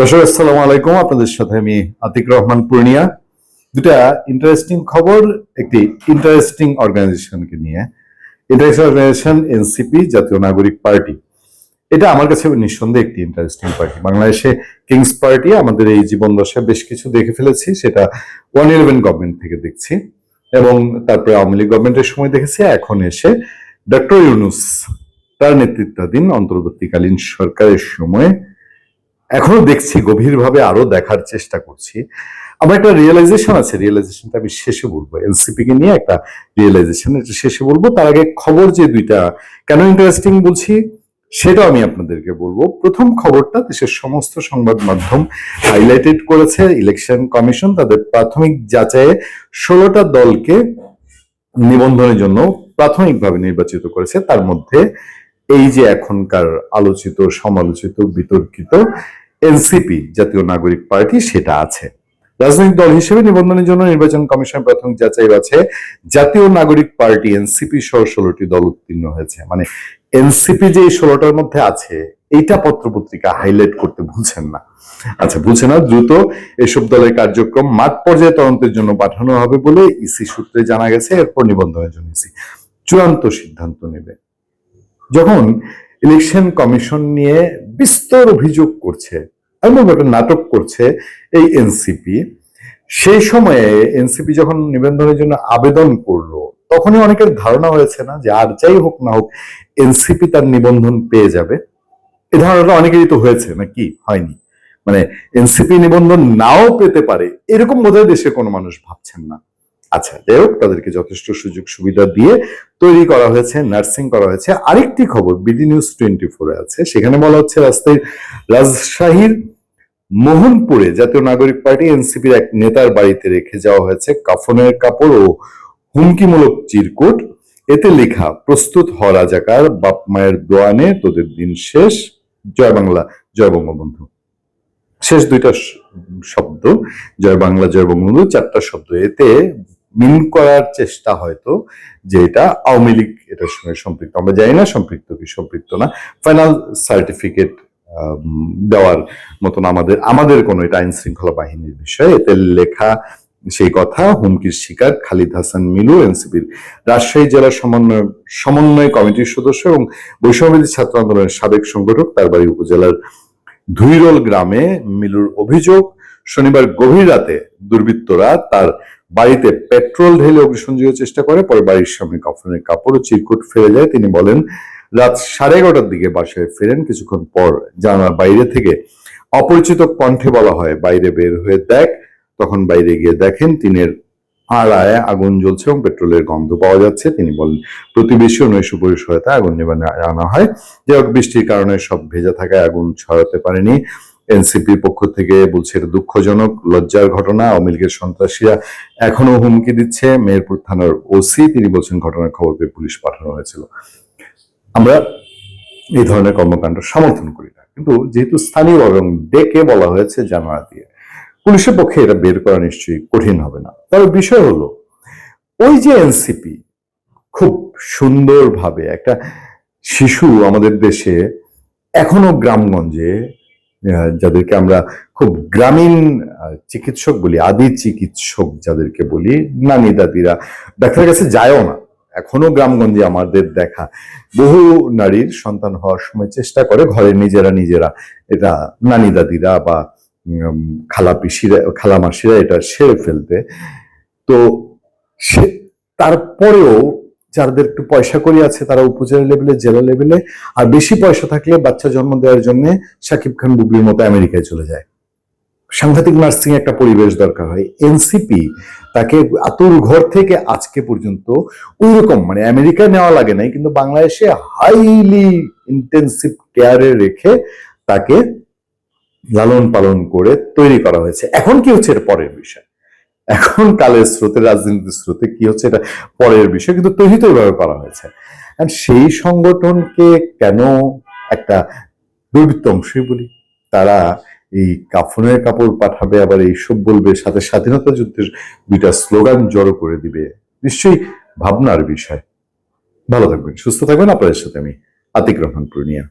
দর্শক, আসসালামু আলাইকুম। আপনাদের সাথে আমি আতিক রহমান পূর্ণিয়া। দুটা ইন্টারেস্টিং খবর, একটি ইন্টারেস্টিং অর্গানাইজেশনকে নিয়ে। ইন্টারেস্টিং অর্গানাইজেশন এনসিপি জাতীয় নাগরিক পার্টি। এটা আমার কাছে নিঃসন্দেহে একটি ইন্টারেস্টিং পার্টি বাংলাদেশে কিংস পার্টি আমাদের এই জীবন দশায় বেশ কিছু দেখে ফেলেছি। সেটা ওয়ান ইলেভেন গভর্নমেন্ট থেকে দেখছি। এবং তারপরে আওয়ামী লীগ গভর্নমেন্টের সময় দেখেছি। এখন এসে ডক্টর ইউনুস তার নেতৃত্বাধীন অন্তর্বর্তীকালীন সরকারের সময় এখনও দেখছি, গভীরভাবে আরও দেখার চেষ্টা করছি। আমার একটা রিয়েলাইজেশন আছে রিয়েলাইজেশনটা আমি শেষে বলব। এনসিপি কে নিয়ে একটা রিয়েলাইজেশন এটা শেষে বলব। তার আগে খবর যে দুইটা, কেন ইন্টারেস্টিং বলছি, সেটাও আমি আপনাদেরকে বলব। প্রথম খবরটা দেশের সমস্ত সংবাদ মাধ্যম হাইলাইটেড করেছে ইলেকশন কমিশন তাদের প্রাথমিক যাচাইয়ে ষোলোটা দলকে নিবন্ধনের জন্য প্রাথমিকভাবে নির্বাচিত করেছে। তার মধ্যে এই যে এখনকার আলোচিত, সমালোচিত, বিতর্কিত এনসিপি জাতীয় নাগরিক পার্টি সেটা আছে। রাজনৈতিক দল হিসেবে নিবন্ধনের জন্য নির্বাচন কমিশন প্রথম যাচাই আছে, জাতীয় নাগরিক পার্টি এনসিপি সহ ষোলোটি দল উত্তীর্ণ হয়েছে। মানে এনসিপি যে এই ষোলোটার মধ্যে আছে, এইটা পত্রপত্রিকা হাইলাইট করতে ভুলছেন না। আচ্ছা ভুলছে না, দ্রুত এসব দলের কার্যক্রম মাঠ পর্যায়ে তদন্তের জন্য পাঠানো হবে বলে ইসি সূত্রে জানা গেছে, এরপর নিবন্ধনের জন্য ইসি চূড়ান্ত সিদ্ধান্ত নেবে। যখন ইলেকশন কমিশন নিয়ে বিস্তর অভিযোগ করছে বলব একটা নাটক করছে এই এনসিপি সেই সময়ে এনসিপি যখন নিবন্ধনের জন্য আবেদন করল, তখনই অনেকের ধারণা হয়েছে না যে আর যাই হোক না হোক এনসিপি তার নিবন্ধন পেয়ে যাবে। এ ধারণাটা অনেকেরই তো হয়েছে নাকি হয়নি। মানে এনসিপি নিবন্ধন নাও পেতে পারে, এরকম বোধহয় দেশে কোনো মানুষ ভাবছেন না। আচ্ছা যাই হোক, তাদেরকে যথেষ্ট সুযোগ সুবিধা দিয়ে তৈরি করা হয়েছে নার্সিং করা হয়েছে। আরেকটি খবর বিডি নিউজ টোয়েন্টি ফোরে আছে। সেখানে বলা হচ্ছে, রাস্তায় রাজশাহীর মোহনপুরে জাতীয় নাগরিক পার্টি এনসিপির এক নেতার বাড়িতে রেখে যাওয়া হয়েছে কাফনের কাপড় ও হুমকিমূলক চিরকুট। এতে লেখা, প্রস্তুত হ, রাজাকার, বাপ মায়ের দোয়ানে তোদের দিন শেষ। জয় বাংলা, জয় বঙ্গবন্ধু। শেষ দুইটা শব্দ। জয় বাংলা, জয় বঙ্গবন্ধু, চারটা শব্দ। এতে মিন করার চেষ্টা হয়তো যে এটা আওয়ামী লীগ এটার সঙ্গে সম্পৃক্ত। আমরা জানি না সম্পৃক্ত কি সম্পৃক্ত না। ফাইনাল সার্টিফিকেট দেওয়ার মতন আমাদের আমাদের কোনো এটা আইন শৃঙ্খলা বাহিনীর বিষয় এতে লেখা সেই কথা। হুমকির শিকার খালিদ হাসান মিলু, এনসিপির রাজশাহী জেলা সমন্বয় সমন্বয় কমিটির সদস্য এবং বৈষম্যবিধি ছাত্র আন্দোলনের সাবেক সংগঠক, তার বাড়ি উপজেলার ধুইরল গ্রামে মিলুর অভিযোগ, শনিবার গভীর রাতে দুর্বৃত্তরা তার বাড়িতে পেট্রোল ঢেলে অগ্নিসংযোগের চেষ্টা করে, পরে বাড়ির সামনে কাফনের কাপড় ও চিরকুট ফেলে যায়। তিনি বলেন, রাত সাড়ে এগারোটার দিকে বাসায় ফেরেন। কিছুক্ষণ পর জানার বাইরে থেকে অপরিচিত কণ্ঠে বলা হয়, বাইরে বের হয়ে দেখ। তখন বাইরে গিয়ে দেখেন তিনের আড়ায় আগুন জ্বলছে এবং পেট্রোলের গন্ধ পাওয়া যাচ্ছে। তিনি বলেন, প্রতিবেশী ও নৈশ পরিসহায়তা আগুন নিবানে আনা হয়। যে বৃষ্টির কারণে সব ভেজা থাকায় আগুন ছড়াতে পারেনি। এনসিপির পক্ষ থেকে বলছে এটা দুঃখজনক, লজ্জার ঘটনা, আওয়ামী লীগের সন্ত্রাসীরা এখনও হুমকি দিচ্ছে। মেহেরপুর থানার ওসি, তিনি বলছেন ঘটনার খবর পেয়ে পুলিশ পাঠানো হয়েছিল। আমরা এই ধরনের কর্মকাণ্ড সমর্থন করি না। কিন্তু যেহেতু স্থানীয় এবং ডেকে বলা হয়েছে জানোয়ার দিয়ে, পুলিশের পক্ষে এটা বের করা নিশ্চয়ই কঠিন হবে না। তবে বিষয় হলো, ওই যে এনসিপি খুব সুন্দরভাবে একটা শিশু আমাদের দেশে এখনও গ্রামগঞ্জে যাদেরকে আমরা খুব গ্রামীণ চিকিৎসক বলি, আদি চিকিৎসক যাদেরকে বলি, নানি দাদিরা। ডাক্তারের কাছে যায়ও না। এখনও গ্রামগঞ্জে আমাদের দেখা। বহু নারীর সন্তান হওয়ার সময় চেষ্টা করে ঘরে নিজেরা নিজেরা। এটা নানি দাদিরা বা খালা পিসিরা, খালা মাসিরা এটা সেরে ফেলতে। তো সে, তারপরেও যাদের একটু পয়সা করি আছে, তারা উপজেলা লেভেলে জেলা লেভেলে আর বেশি পয়সা থাকলে বাচ্চা জন্ম দেওয়ার জন্য সাকিব খান বুবলির মতো আমেরিকায় চলে যায়। সাংঘাতিক নার্সিং একটা পরিবেশ দরকার হয়। এনসিপি তাকে আতুর ঘর থেকে আজকে পর্যন্ত ওই রকম মানে আমেরিকায় নেওয়া লাগে নাই, কিন্তু বাংলাদেশে হাইলি ইন্টেন্সিভ কেয়ারে রেখে তাকে লালন পালন করে তৈরি করা হয়েছে। এখন কি হচ্ছে এর পরের বিষয়? এখন কালের স্রোতে, রাজনীতির স্রোতে কি হচ্ছে এটা পরের বিষয়, কিন্তু তৈরি তো করা হয়েছে সেই সংগঠনকে কেন একটা দুর্বৃত্ত অংশই বলি? তারা এই কাফনের কাপড় পাঠাবে, আবার এইসব বলবে, সাথে স্বাধীনতা যুদ্ধের দুইটা স্লোগান জড়ো করে দিবে। নিশ্চয়ই ভাবনার বিষয়। ভালো থাকবেন, সুস্থ থাকবেন। আপনাদের সাথে আমি আতিক রহমান পূর্ণিয়া।